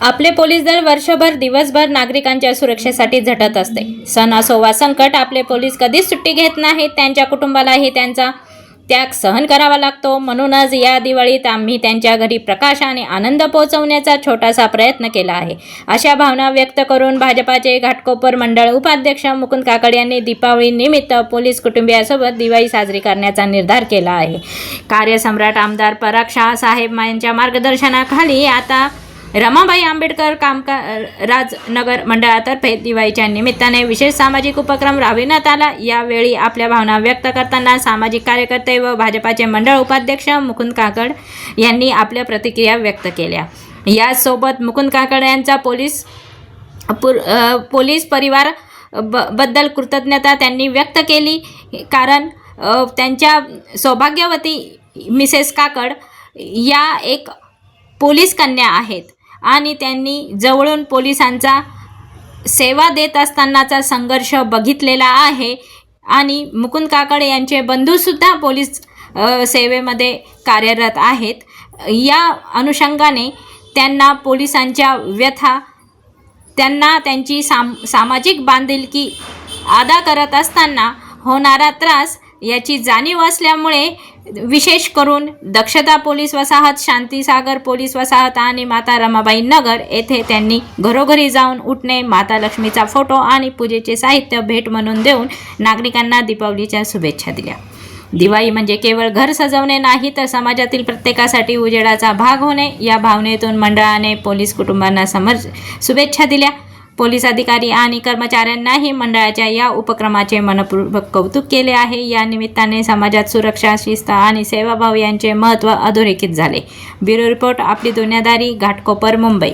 आपले पोलीस दल वर्षभर दिवसभर नागरिकांच्या सुरक्षेसाठी झटत असते. सण असो वा संकट आपले पोलीस कधीच सुट्टी घेत नाहीत. त्यांच्या कुटुंबालाही त्यांचा त्याग सहन करावा लागतो. म्हणूनच या दिवाळीत आम्ही त्यांच्या घरी प्रकाश आणि आनंद पोहोचवण्याचा छोटासा प्रयत्न केला आहे. अशा भावना व्यक्त करून भाजपाचे घाटकोपर मंडळ उपाध्यक्ष मुकुंद काकड यांनी दीपावली निमित्त पोलीस कुटुंबियासोबत दिवाळी साजरी करण्याचा निर्धार केला आहे. कार्यसम्राट आमदार पराग शाह साहेब यांच्या मार्गदर्शनाखाली आता रमाबाई आंबेडकर कामका राजनगर मंडळातर्फे दिवाळीच्या निमित्ताने विशेष सामाजिक उपक्रम राबविण्यात आला. यावेळी आपल्या भावना व्यक्त करताना सामाजिक कार्यकर्ते व भाजपाचे मंडळ उपाध्यक्ष मुकुंद काकड यांनी आपल्या प्रतिक्रिया व्यक्त केल्या. यासोबत मुकुंद काकड यांचा पोलीस पुर पोलीस परिवार ब बद्दल कृतज्ञता त्यांनी व्यक्त केली. कारण त्यांच्या सौभाग्यवती मिसेस काकड या एक पोलीस कन्या आहेत. आणि त्यांनी जवळून पोलिसांचा सेवा देत असतानाचा संघर्ष बघितलेला आहे. आणि मुकुंद काकडे यांचे बंधूसुद्धा पोलीस सेवेमध्ये कार्यरत आहेत. या अनुषंगाने त्यांना पोलिसांच्या व्यथा त्यांना त्यांची साम सामाजिक बांधिलकी अदा करत असताना होणारा त्रास याची जाणीव असल्यामुळे विशेष करून दक्षता पोलीस वसाहत शांतीसागर पोलीस वसाहत आणि माता रमाबाई नगर येथे त्यांनी घरोघरी जाऊन उठणे माता लक्ष्मीचा फोटो आणि पूजेचे साहित्य भेट म्हणून देऊन नागरिकांना दीपावलीच्या शुभेच्छा दिल्या. दिवाळी म्हणजे केवळ घर सजवणे नाही तर समाजातील प्रत्येकासाठी उजेडाचा भाग होणे. या भावनेतून मंडळाने पोलीस कुटुंबांना समज शुभेच्छा दिल्या. पोलीस अधिकारी आणि कर्मचाऱ्यांनाही मंडळाच्या या उपक्रमाचे मनपूर्वक कौतुक केले आहे. या निमित्ताने समाजात सुरक्षा शिस्त आणि सेवाभाव यांचे महत्त्व अधोरेखित झाले. ब्युरो रिपोर्ट आपली दुनियादारी घाटकोपर मुंबई.